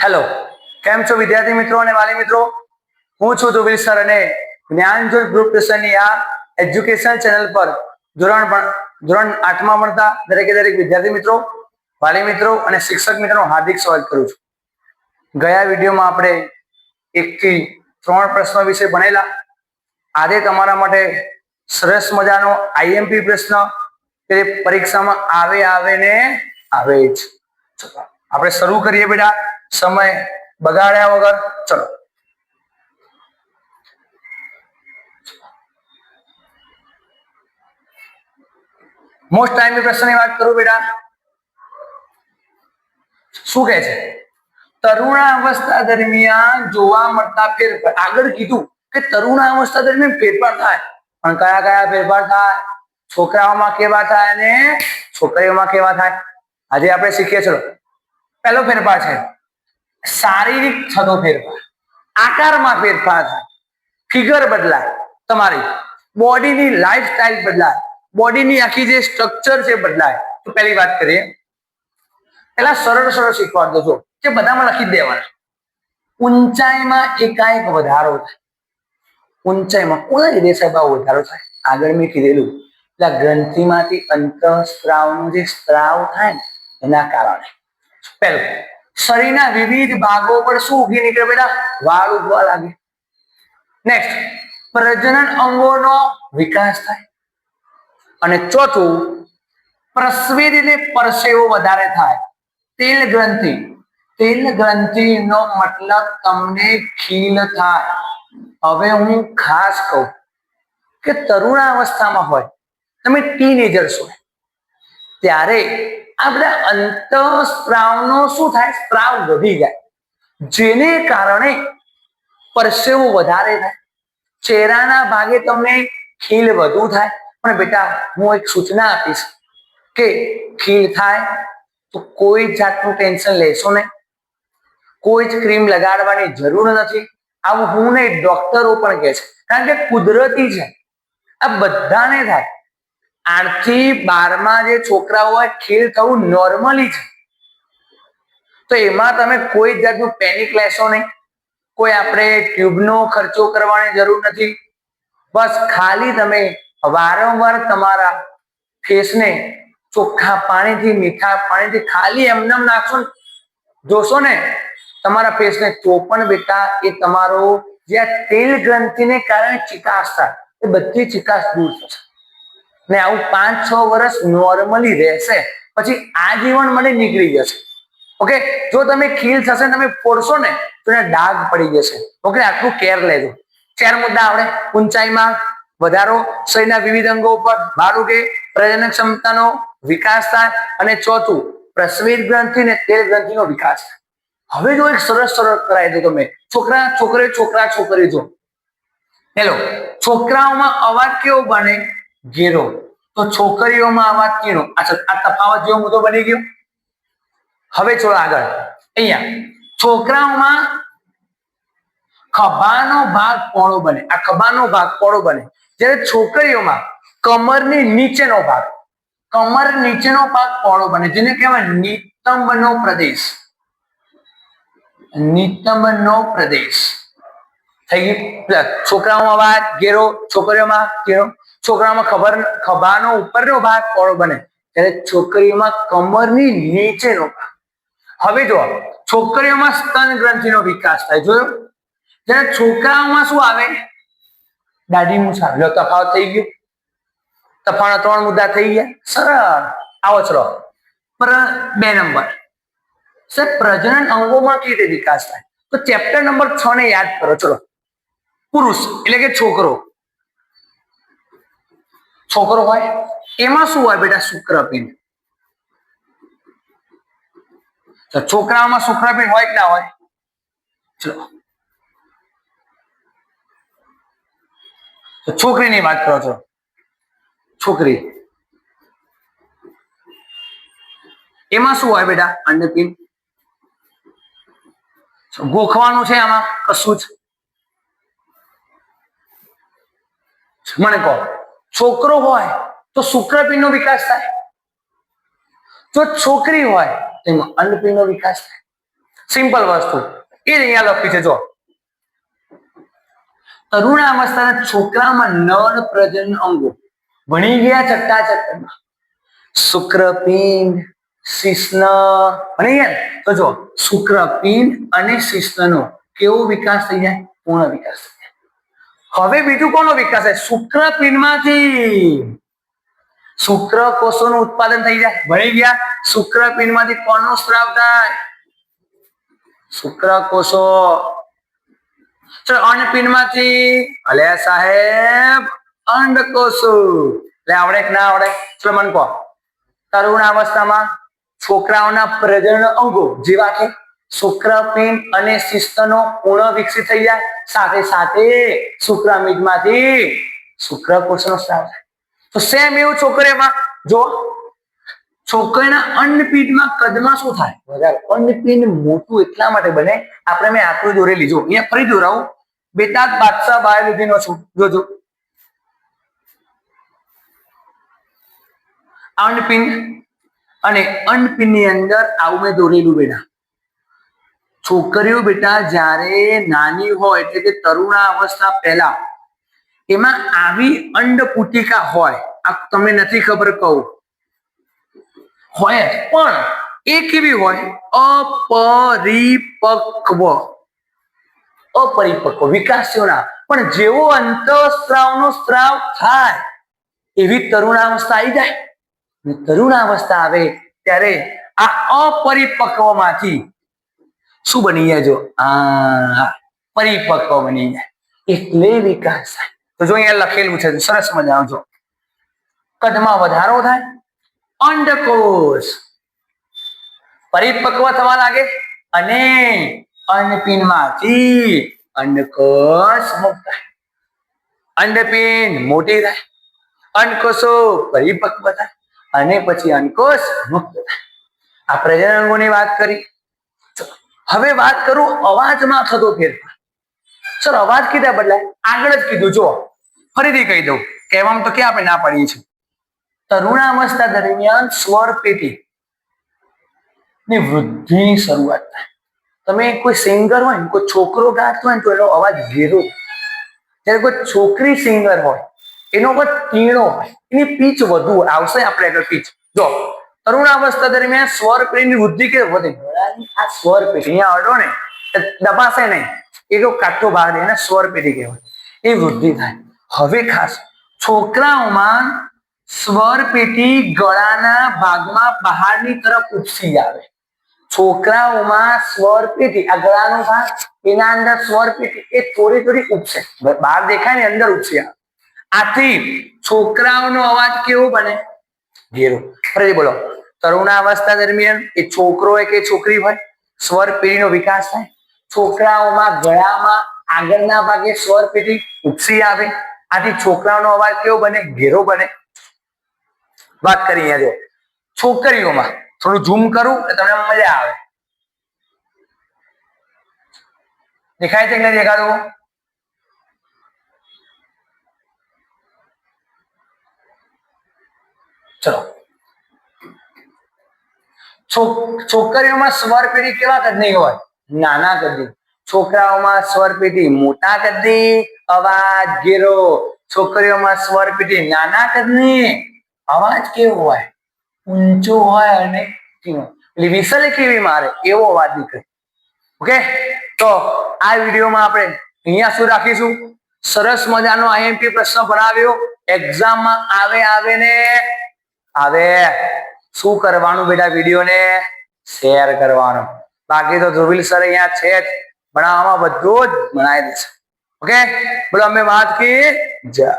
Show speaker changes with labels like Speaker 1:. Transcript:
Speaker 1: Hello કેમ છો વિદ્યાર્થી મિત્રો અને વાલી મિત્રો? હું છું ધુબીલ સર અને જ્ઞાનજોત ગ્રુપ ટ્યુશનની આ એજ્યુકેશન ચેનલ પર ધોરણ પણ, ધોરણ આઠમાં ભણતા દરેકે દરેક વિદ્યાર્થી મિત્રો, વાલી મિત્રો અને શિક્ષક મિત્રોનું હાર્દિક સ્વાગત કરું છું. ગયા વિડીયોમાં આપણે એકથી ત્રણ પ્રશ્નો વિશે ભણેલા. આજે તમારા માટે સરસ મજાનો આઈએમપી પ્રશ્ન તે પરીક્ષામાં આવે આવે ને આવે જ. આપણે શરૂ કરીએ બેટા. સમય બગાડ્યા વગર ચલો. મોસ્ટ ટાઈમની પ્રશ્નની વાત કરું બેટા. શું કહે છે? તરુણાવસ્થા દરમિયાન જોવા મળતા ફેરફાર આગળ કીધું કે તરુણાવસ્થા દરમિયાન ફેરફાર થાય. પણ કયા કયા ફેરફાર થાય? છોકરાઓમાં કેવા થાય અને છોકરીઓમાં કેવા થાય? આજે આપણે શીખીએ, ચલો. પહેલો ફેરફાર છે. શારીરિક થતો ફેરફાર, આકારમાં ફેરફાર થાય ફિગર બદલાય, તમારી બોડીની લાઈફ સ્ટાઈલ બદલાય બોડીની આખી જે સ્ટ્રક્ચર છે બદલાય. તો પહેલી વાત કરીએ પેલા સરળ સરળ શીખવા દો કે બધામાં લખી દેવાના ઊંચાઈમાં એકાએક વધારો થાય. ઊંચાઈમાં કોના લીધે સાહેબ વધારો થાય. આગળ મેં કીધેલું, એટલે ગ્રંથિમાંથી અંતઃસ્ત્રાવનો જે સ્ત્રાવ થાય એના કારણે. પહેલું શરીરના વિવિધ ભાગો પર શું ઉગી નીકળે બેટા? વાળ ઉગવા લાગે. નેક્સ્ટ પ્રજનન અંગોનો વિકાસ થાય. અને ચોથું, પ્રસ્વેદ એટલે પરસેવો વધારે થાય. તેલ ગ્રંથિ. તેલ ગ્રંથિનો મતલબ તમને ખીલ થાય. હવે હું ખાસ કહું કે તરુણાવસ્થામાં હોય, તમે ટીનેજર છો, ત્યારે આ બધા અંતઃસ્ત્રાવનો શું થાય? સ્ત્રાવ વધી જાય. જેને કારણે પરસેવો વધારે થાય. ચહેરાના ભાગે તમને ખીલ વધુ થાય. પણ બેટા, હું એક સૂચના આપીશ કે ખીલ થાય તો કોઈ જાતનું ટેન્શન લેશો નહીં. કોઈ જ ક્રીમ લગાડવાની જરૂર નથી. આવું હું નહીં, ડોક્ટરો પણ કહે છે. કારણ કે કુદરતી છે. આ બધાને થાય. આઠથી બારમાં જે છોકરાઓ ખીલ થવું નોર્મલી છે. તો એમાં તમે કોઈ જાતનું પેનિક લેશો નહીં. કોઈ આપણે ટ્યુબનો ખર્ચો કરવાની જરૂર નથી. બસ ખાલી તમે વારંવાર તમારા ફેસને ચોખ્ખા પાણીથી, મીઠા પાણીથી ખાલી એમનેમ એમ નાખશો જોશો ને, તમારા ફેસને તો પણ બેટા એ તમારો જે તેલ ગ્રંથિને કારણે ચિકાસ થાય. એ બધી ચિકાસ દૂર થશે. ને આવું પાંચ, છ વર્ષ નોર્મલી રહેશે. પછી આ જીવન મને નીકળી જશે. ઓકે જો તમે ખીલ થશે, તમે ફોડશો ને, તો એને ડાઘ પડી જશે. ઓકે આટલું કેર લેજો. ચાર મુદ્દા આપણે ઊંચાઈમાં વધારો, શરીરના વિવિધ અંગો ઉપર મારું કે પ્રજનન ક્ષમતાનો વિકાસ થાય, અને ચોથું પ્રસ્વેદ ગ્રંથિ ને તેલ ગ્રંથિનો વિકાસ. હવે જો એક સરસ સરળ કરાવી દો તમે. છોકરા છોકરી છોકરા છોકરી જો. હેલો છોકરાઓમાં અવાજ કેવો બને? ઘેરો તો છોકરીઓમાં અવાજ કીણો. અચ્છા, આ તફાવત જેવો મુદ્દો બની ગયો. હવે છોડો આગળ. અહીંયા, છોકરાઓમાં ખભાનો ભાગ પોળો બને. આ ખભાનો ભાગ પોળો બને. જ્યારે છોકરીઓમાં કમરની નીચેનો ભાગ, કમર નીચેનો ભાગ પોળો બને, જેને કહેવાય નિતંબનો પ્રદેશ. નિતંબનો પ્રદેશ. થઈ ગયું? છોકરાઓમાં વાત, ઘેરો, છોકરીઓમાં ઘેરો છોકરાઓમાં ખબર ખભાનો ઉપરનો ભાગ કોળો બને. ત્યારે છોકરીઓમાં કમરની નીચેનો ભાગ. હવે જો છોકરીઓમાં સ્તન ગ્રંથિનો વિકાસ થાય. જોયો? જ્યારે છોકરાઓમાં શું આવે? દાઢી મૂછા. લો, તફાવત થઈ ગયો. તફાવત ત્રણ મુદ્દા થઈ ગયા. સરળ. આવો ચલો પ્ર, બે નંબર. સર પ્રજનન અંગોમાં કેવી રીતે વિકાસ થાય? તો ચેપ્ટર નંબર છ ને યાદ કરો. ચલો. પુરુષ, એટલે કે છોકરો. છોકરો હોય, એમાં શું હોય બેટા શુક્રપિંડ? તો છોકરાઓમાં શુક્રપિંડ હોય કે ના હોય? ચલો. તો છોકરીની વાત કરો છો. છોકરી. એમાં શું હોય બેટા અંડપિંડ? ગોખવાનું છે આમાં, કશું જ. મને કહો. છોકરો હોય તો શુક્રપિંડ નો વિકાસ થાય. જો છોકરી હોય તો એમાં અંડપિંડ નો વિકાસ થાય. સિમ્પલ વસ્તુ. એ જ અહીંયા લખી છે, જો. તરુણાવસ્થાના છોકરામાં નર પ્રજનન અંગો. ભણી ગયા છઠ્ઠા ચક્કરમાં શુક્રપિંડ શિષ્ણ ભણી ગયા તો જો, શુક્રપિંડ અને શિશ્નનો કેવો વિકાસ થઈ જાય? પૂર્ણ વિકાસ. થઈ જાય હવે બીજું કોનો વિકાસ થાય? શુક્રપિંડમાંથી શુક્ર કોષોનું ઉત્પાદન થઈ જાય. ભણી ગયા? શુક્રપિંડમાંથી કોનો સ્ત્રાવ થાય? શુક્રકોષો ચલો અંડપિંડમાંથી અલે સાહેબ અંડકોષો એટલે આવડે કે ના આવડે? ચલો, મને કહો. તરુણ અવસ્થામાં છોકરાઓના પ્રજનન અંગો જેવા કે શુક્રપિંડ અને શિસ્તનો પૂર્ણ વિકસિત થઈ જાય. સાથે સાથે શુક્રમીડમાંથી શુક્રકોષનો સ્ત્રાવ થાય. તો સેમ એવું છોકરીમાં જો છોકરીના અંડપીંડમાં કદમાં શું થાય? વધારે. અંડપીંડ મોટું એટલા માટે બને, આપણે મેં આકૃતિ દોરેલી જો અહીંયા ફરી દોરાવું. બેટા બાદશાહ નો છું. જોજો. અંડપિંડ અને અંડપિંડની અંદર આવું મેં દોરેલું બેટા છોકરીઓ બેટા જ્યારે નાની હોય, એટલે કે તરુણા અવસ્થા પહેલા, એમાં આવી અંડપુટિકા હોય, આ તમને નથી ખબર કહું, હોય પણ એ કેવી હોય? અપરિપક્વ. અપરિપક્વ વિકાસ ના પણ જેવો અંતઃસ્ત્રાવનો સ્ત્રાવ થાય, એવી તરુણાવસ્થા આવી જાય. તરુણાવસ્થા આવે ત્યારે આ અપરિપક્વમાંથી શું બની જાય જો? આ પરિપક્વ બની જાય એટલે વિકાસ થાય તો જો અહીંયા લખેલું છે, સરસ મજા આવજો. કદમાં વધારો થાય અંડકોષ પરિપક્વ થવા લાગે અને અંડપિંડમાંથી અંડકોષ મુક્ત થાય. અંડપિંડ મોટી થાય અંડકોષો પરિપક્વ થાય અને પછી અંકોષ મુક્ત થાય. આ પ્રજનન અંગોની વાત કરી. હવે વાત કરું અવાજમાં થતો ફેરફાર. સર, અવાજ કીધા બદલાય? આગળ જ કીધું જો ફરીથી કહી દઉં, કહેવામાં તો ક્યાં આપણે ના પાડીએ છીએ? તરુણાવસ્થા દરમિયાન સ્વર પેટી ની વૃદ્ધિની શરૂઆત થાય. તમે કોઈ સિંગર હોય કોઈ છોકરો ગાતો હોય તો એનો અવાજ ઘેરો. જ્યારે કોઈ છોકરી સિંગર હોય, એનો અવાજ તીણો હોય, એની પીચ વધુ આવશે આપણે આગળ પીચ. જો, તરુણાવસ્થા દરમિયાન સ્વર પેટીની વૃદ્ધિ કે વધે આ સ્વર પેટી અહીંયા અડો ને દબાશે નહીં. એટલો કાઠો ભાગ એને સ્વર પેટી કહેવાય. એ વૃદ્ધિ થાય. હવે ખાસ, છોકરાઓમાં સ્વર પેટી ગળાના ભાગમાં બહારની તરફ ઉપસી આવે. છોકરાઓમાં સ્વર પેટી આ ગળાનો ભાગ, એના અંદર સ્વર પેટી એ થોડી થોડી ઉપસે. બહાર દેખાય ને, અંદર ઉપસી આવે. આથી છોકરાઓનો અવાજ કેવો બને? ઘેરો. ફરી બોલો. તરુણાવસ્થા દરમિયાન એ છોકરો હોય કે છોકરી હોય, સ્વર પેઢીનો વિકાસ થાય. છોકરાઓમાં ગળામાં આગળના ભાગે સ્વર પેઢી ઉપસી આવે. આથી છોકરાઓનો અવાજ કેવો બને? ઘેરો બને. વાત કરી અહીંયા જો. છોકરીઓમાં થોડું ઝૂમ કરું એટલે તમને મજા આવે. દેખાય છે કે નહીં દેખાતું ચલો છો- છોકરીઓમાં સ્વર પેઢી કેવા કદની હોય? નાના કદની. છોકરાઓમાં સ્વર પેઢી મોટા કદની? અવાજ ઘેરો. છોકરીઓમાં સ્વર પેઢી નાના કદની? અવાજ કેવો હોય? ઊંચો હોય અને એટલે વિસલ કેવી મારે? એવો અવાજ નીકળે. ઓકે? તો આ વિડીયોમાં આપણે અહીંયા શું રાખીશું? સરસ મજાનો આઈએમપી પ્રશ્ન ભણાવ્યો. એક્ઝામમાં આવે આવે ને આવે. શું કરવાનું બેટા વિડીયોને? શેર કરવાનો. બાકી તો ધ્રુવિલ સર અહીંયા છે જ. બનાવવામાં બધું જ ભણાવી દેશે. ઓકે? બોલો, અમે વાત કી? જય.